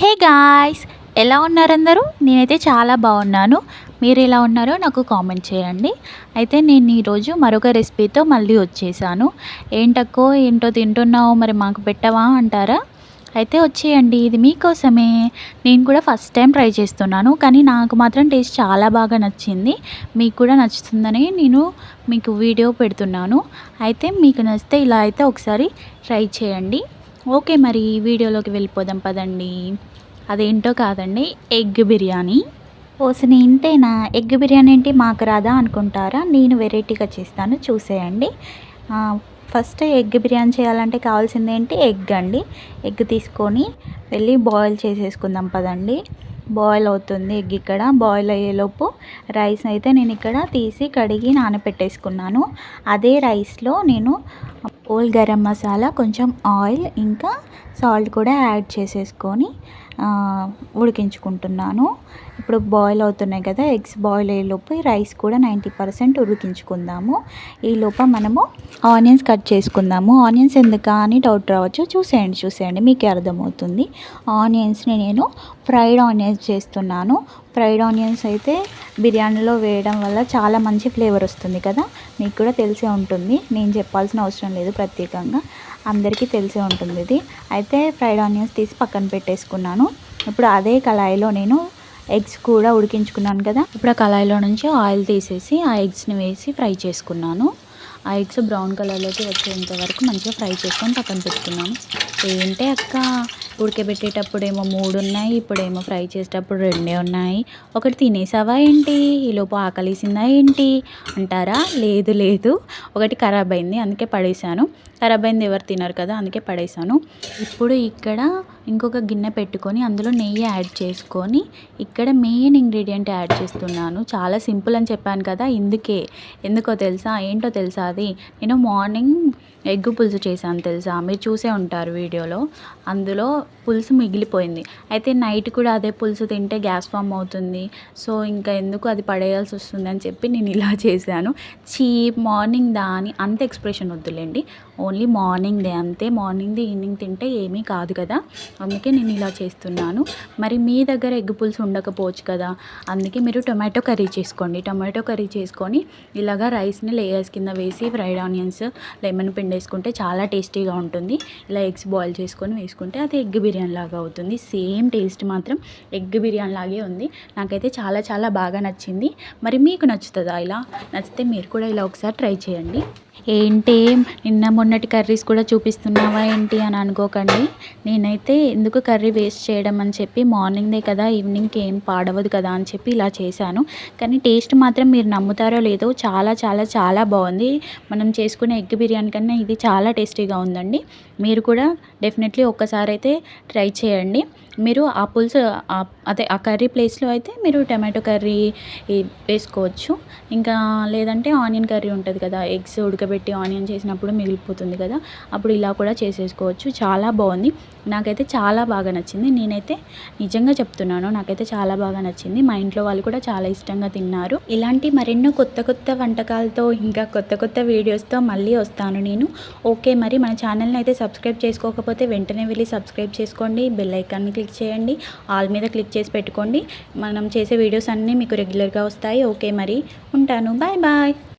Hey guys ఎలా ఉన్నారు అందరూ నేనైతే చాలా బాగున్నాను. మీరు ఎలా ఉన్నారో నాకు కామెంట్ చేయండి. అయితే నేను ఈరోజు మరొక రెసిపీతో మళ్ళీ వచ్చేసాను. ఏంటక్కో ఏంటో తింటున్నావు మరి మాకు పెట్టవా అంటారా? అయితే వచ్చేయండి ఇది మీకోసమే. నేను కూడా ఫస్ట్ టైం ట్రై చేస్తున్నాను కానీ నాకు మాత్రం టేస్ట్ చాలా బాగా నచ్చింది. మీకు కూడా నచ్చుతుందని నేను మీకు వీడియో పెడుతున్నాను. అయితే మీకు నచ్చితే ఇలా అయితే ఒకసారి ట్రై చేయండి. ఓకే మరి వీడియోలోకి వెళ్ళిపోదాం పదండి. అదేంటో కాదండి ఎగ్ బిర్యానీ. పోసిన ఇంతేనా ఎగ్ బిర్యానీ ఏంటి మాకు రాదా అనుకుంటారా? నేను వెరైటీగా చేస్తాను చూసేయండి. ఫస్ట్ ఎగ్ బిర్యానీ చేయాలంటే కావాల్సింది ఏంటి? ఎగ్ అండి. ఎగ్ తీసుకొని వెళ్ళి బాయిల్ చేసేసుకుందాం పదండి. బాయిల్ అవుతుంది ఎగ్ ఇక్కడ. బాయిల్ అయ్యేలోపు రైస్ అయితే నేను ఇక్కడ తీసి కడిగి నానబెట్టేసుకున్నాను. అదే రైస్లో నేను ఓల్ గరం మసాలా కొంచెం ఆయిల్ ఇంకా సాల్ట్ కూడా యాడ్ చేసేసుకొని ఉడికించుకుంటున్నాను. ఇప్పుడు బాయిల్ అవుతున్నాయి కదా ఎగ్స్ బాయిల్ అయ్యేలోపు రైస్ కూడా నైంటీ పర్సెంట్ ఉడికించుకుందాము. ఈ లోప మనము ఆనియన్స్ కట్ చేసుకుందాము. ఆనియన్స్ ఎందుకా అని డౌట్ రావచ్చు. చూసేయండి చూసేయండి. మీకే అర్థమవుతుంది. ఆనియన్స్ని నేను ఫ్రైడ్ ఆనియన్స్ చేస్తున్నాను. ఫ్రైడ్ ఆనియన్స్ అయితే బిర్యానీలో వేయడం వల్ల చాలా మంచి ఫ్లేవర్ వస్తుంది కదా. మీకు కూడా తెలిసే ఉంటుంది. నేను చెప్పాల్సిన అవసరం లేదు ప్రత్యేకంగా. అందరికీ తెలిసే ఉంటుంది ఇది. అయితే ఫ్రైడ్ ఆనియన్స్ తీసి పక్కన పెట్టేసుకున్నాను. ఇప్పుడు అదే కళాయిలో నేను ఎగ్స్ కూడా ఉడికించుకున్నాను కదా. ఇప్పుడు ఆ కళాయిలో నుంచి ఆయిల్ తీసేసి ఆ ఎగ్స్ని వేసి ఫ్రై చేసుకున్నాను. ఆ ఎగ్స్ బ్రౌన్ కలర్లోకి వచ్చేంత వరకు మంచిగా ఫ్రై చేసుకొని పక్కన పెట్టుకున్నాను. ఏంటి అక్క ఉడకబెట్టేటప్పుడేమో మూడు ఉన్నాయి ఇప్పుడేమో ఫ్రై చేసేటప్పుడు రెండే ఉన్నాయి. ఒకటి తినేసావా ఏంటి? ఈలోపు ఆకలిసిందా ఏంటి? అంటారా? లేదు లేదు. ఒకటి ఖరాబ్ అయింది అందుకే పడేసాను ఖరాబ్ అయింది ఎవరు తినరు కదా అందుకే పడేసాను. ఇప్పుడు ఇక్కడ ఇంకొక గిన్నె పెట్టుకొని అందులో నెయ్యి యాడ్ చేసుకొని ఇక్కడ మెయిన్ ఇంగ్రీడియంట్ యాడ్ చేస్తున్నాను. చాలా సింపుల్ అని చెప్పాను కదా ఇందుకే. ఎందుకో తెలుసా ఏంటో తెలుసా అది? నేను మార్నింగ్ ఎగ్ పులుసు చేశాను తెలుసా మీరు చూసే ఉంటారు వీడియోలో. అందులో పులుసు మిగిలిపోయింది. అయితే నైట్ కూడా అదే పులుసు తింటే గ్యాస్ ఫామ్ అవుతుంది. సో ఇంకా ఎందుకు అది పడేయాల్సి వస్తుంది అని చెప్పి నేను ఇలా చేశాను. చీప్ మార్నింగ్ దా అని అంత ఎక్స్ప్రెషన్ వద్దులేండి. ఓన్లీ మార్నింగ్ డే అంతే. మార్నింగ్ది ఈవినింగ్ తింటే ఏమీ కాదు కదా. అందుకే నేను ఇలా చేస్తున్నాను. మరి మీ దగ్గర ఎగ్ పులుసు ఉండకపోవచ్చు కదా. అందుకే మీరు టొమాటో కర్రీ చేసుకోండి. టొమాటో కర్రీ చేసుకొని ఇలాగా రైస్ని లేయర్స్ కింద వేసి ఫ్రైడ్ ఆనియన్స్ లెమన్ పిండి వేసుకుంటే చాలా టేస్టీగా ఉంటుంది. ఇలా ఎగ్స్ బాయిల్ చేసుకొని వేసుకుంటే అది ఎగ్ బిర్యానీ లాగా అవుతుంది. సేమ్ టేస్ట్ మాత్రం ఎగ్ బిర్యానీ లాగే ఉంది. నాకైతే చాలా చాలా బాగా నచ్చింది. మరి మీకు నచ్చుతుందా ఇలా? నచ్చితే మీరు కూడా ఇలా ఒకసారి ట్రై చేయండి. ఏంటి? నిన్న మొన్నటి కర్రీస్ కూడా చూపిస్తున్నావా ఏంటి అని అనుకోకండి. నేనైతే ఎందుకు కర్రీ వేస్ట్ చేయడం అని చెప్పి మార్నింగ్దే కదా ఈవినింగ్కి ఏం పాడవదు కదా అని చెప్పి ఇలా చేశాను. కానీ టేస్ట్ మాత్రం మీరు నమ్ముతారో లేదో చాలా చాలా చాలా బాగుంది. మనం చేసుకునే ఎగ్ బిర్యానీ కన్నా ఇది చాలా టేస్టీగా ఉందండి. మీరు కూడా డెఫినెట్లీ ఒక్కసారి అయితే ట్రై చేయండి. మీరు ఆ పులుసు అదే ఆ కర్రీ ప్లేస్లో అయితే మీరు టమాటో కర్రీ వేసుకోవచ్చు. ఇంకా లేదంటే ఆనియన్ కర్రీ ఉంటుంది కదా ఎగ్స్ ఉడకబెట్టి ఆనియన్ చేసినప్పుడు మిగిలిపోతుంది. కదా. అప్పుడు ఇలా కూడా చేసేసుకోవచ్చు. చాలా బాగుంది. నాకైతే చాలా బాగా నచ్చింది. నేనైతే నిజంగా చెప్తున్నాను నాకైతే చాలా బాగా నచ్చింది. మా ఇంట్లో వాళ్ళు కూడా చాలా ఇష్టంగా తిన్నారు. ఇలాంటి మరెన్నో కొత్త కొత్త వంటకాలతో ఇంకా కొత్త కొత్త వీడియోస్తో మళ్ళీ వస్తాను నేను. ఓకే మరి మన ఛానల్ని అయితే సబ్స్క్రైబ్ చేసుకోకపోతే వెంటనే వెళ్ళి సబ్స్క్రైబ్ చేసుకోండి. బెల్ ఐకాన్ని క్లిక్ చేయండి. ఆల్ మీద క్లిక్ చేసి పెట్టుకోండి. మనం చేసే వీడియోస్ అన్నీ మీకు రెగ్యులర్గా వస్తాయి. ఓకే మరి ఉంటాను. Bye bye.